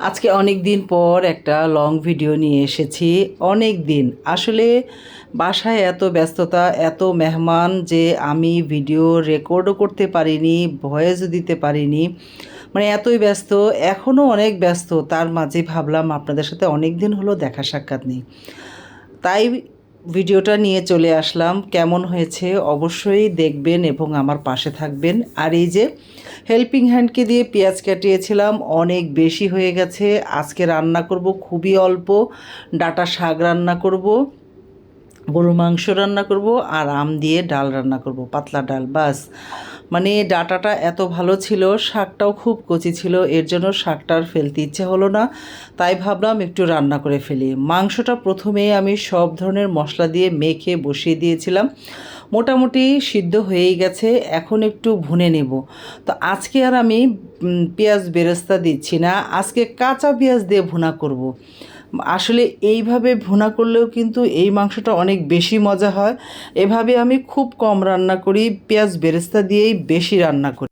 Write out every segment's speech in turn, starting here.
আজকে অনেক দিন পর একটা লং ভিডিও নিয়ে এসেছি। অনেক দিন। আসলে বাসায় এত ব্যস্ততা, এত মেহমান যে আমি ভিডিও রেকর্ডও করতে পারিনি ভয়েসও দিতে পারিনি। মানে এতই ব্যস্ত, এখনও অনেক ব্যস্ত। তার মাঝে ভাবলাম আপনাদের সাথে অনেক দিন হলো দেখা সাক্ষাৎ নেই। তাই ভিডিওটা নিয়ে চলে আসলাম। কেমন হয়েছে অবশ্যই দেখবেন এবং আমার পাশে থাকবেন। আর এই যে হেল্পিং হ্যান্ডকে দিয়ে পেঁয়াজ কাটিয়েছিলাম, অনেক বেশি হয়ে গেছে। আজকে রান্না করব খুবই অল্প। ডাটা শাক রান্না করব গরু মাংস রান্না করব, আর আম দিয়ে ডাল রান্না করব, পাতলা ডাল, বাস। মানে ডাটাটা এত ভালো ছিল, শাকটাও খুব কচি ছিল, এর জন্য শাকটার ফেলতে ইচ্ছে হলো না। তাই ভাবলাম একটু রান্না করে ফেলি। মাংসটা প্রথমে আমি সব ধরনের মশলা দিয়ে মেখে বসিয়ে দিয়েছিলাম। মোটামুটি সিদ্ধ হয়েই গেছে, এখন একটু ভুনে নেব। তো আজকে আর আমি পেঁয়াজ বেরেস্তা দিচ্ছি না, আজকে কাঁচা পেঁয়াজ দিয়ে ভুনা করব। আসলে এইভাবে ভুনা করলেও কিন্তু এই মাংসটা অনেক বেশি মজা হয়। এভাবে আমি খুব কম রান্না করি, পেঁয়াজ বেরেস্তা দিয়েই বেশি রান্না করি।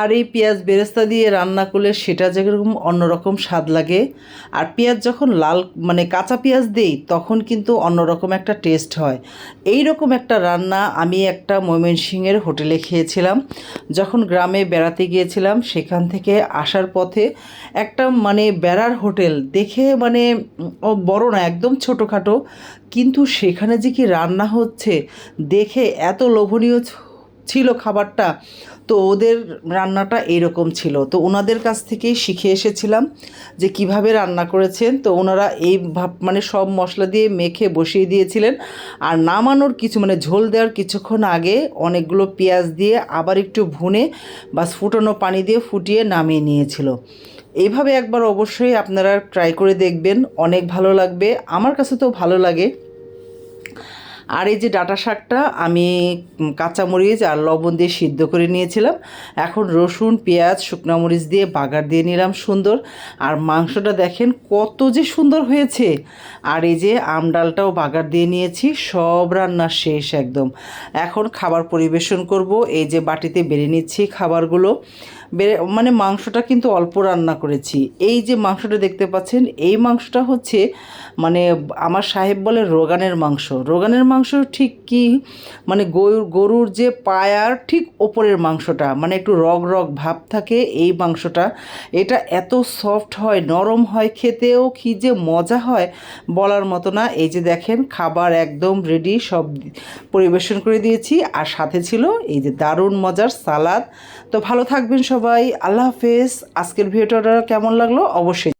আর এই পেঁয়াজ বেরেস্তা দিয়ে রান্না করলে সেটা যেরকম অন্যরকম স্বাদ লাগে। আর পেঁয়াজ যখন লাল মানে কাঁচা পেঁয়াজ দেই, তখন কিন্তু অন্যরকম একটা টেস্ট হয়। এই রকম একটা রান্না আমি একটা ময়মনসিংহের হোটেলে খেয়েছিলাম। যখন গ্রামে বেড়াতে গিয়েছিলাম, সেখান থেকে আসার পথে একটা মানে বেড়ার হোটেল দেখে মানে বড় না, একদম ছোটোখাটো। কিন্তু সেখানে যে কি রান্না হচ্ছে, দেখে এত লোভনীয় ছিল খাবারটা। তো ওদের রান্নাটা এরকম ছিল। তো ওনাদের কাছ থেকেই শিখে এসেছিলাম যে কীভাবে রান্না করেছেন। তো ওনারা এই ভাব মানে সব মশলা দিয়ে মেখে বসিয়ে দিয়েছিলেন। আর নামানোর কিছু মানে ঝোল দেওয়ার কিছুক্ষণ আগে অনেকগুলো পেঁয়াজ দিয়ে আবার একটু ভুনে বাস ফুটানো পানি দিয়ে ফুটিয়ে নামিয়ে নিয়েছিল। এইভাবে একবার অবশ্যই আপনারা ট্রাই করে দেখবেন। অনেক ভালো লাগবে। আমার কাছে তো ভালো লাগে। আর এই যে ডাটা শাকটা আমি কাঁচামরিচ আর লবণ দিয়ে সিদ্ধ করে নিয়েছিলাম। এখন রসুন, পেঁয়াজ, শুকনো মরিচ দিয়ে বাগার দিয়ে নিলাম সুন্দর। আর মাংসটা দেখেন কত যে সুন্দর হয়েছে। আর এই যে আম ডালটাও বাগার দিয়ে নিয়েছি, সব রান্না শেষ একদম। এখন খাবার পরিবেশন করব, এই যে বাটিতে বেড়ে নিচ্ছি খাবারগুলো। বেড়ে মানে মাংসটা কিন্তু অল্প রান্না করেছি। এই যে মাংসটা দেখতে পাচ্ছেন, এই মাংসটা হচ্ছে মানে আমার সাহেব বলে রোগানের মাংস। রোগানের মাংস ঠিক কি মানে গরুর গরুর যে পায়ার ঠিক ওপরের মাংসটা মানে একটু রগ রগ ভাব থাকে এই মাংসটা। এটা এত সফট হয়, নরম হয় খেতেও কি যে মজা হয় বলার মতো না। এই যে দেখেন, খাবার একদম রেডি সব পরিবেশন করে দিয়েছি। আর সাথে ছিল এই যে দারুণ মজার সালাদ। তো ভালো থাকবেন সবাই আল্লাহ হাফেজ। আজকের ভিডিওটা কেমন লাগল? অবশ্যই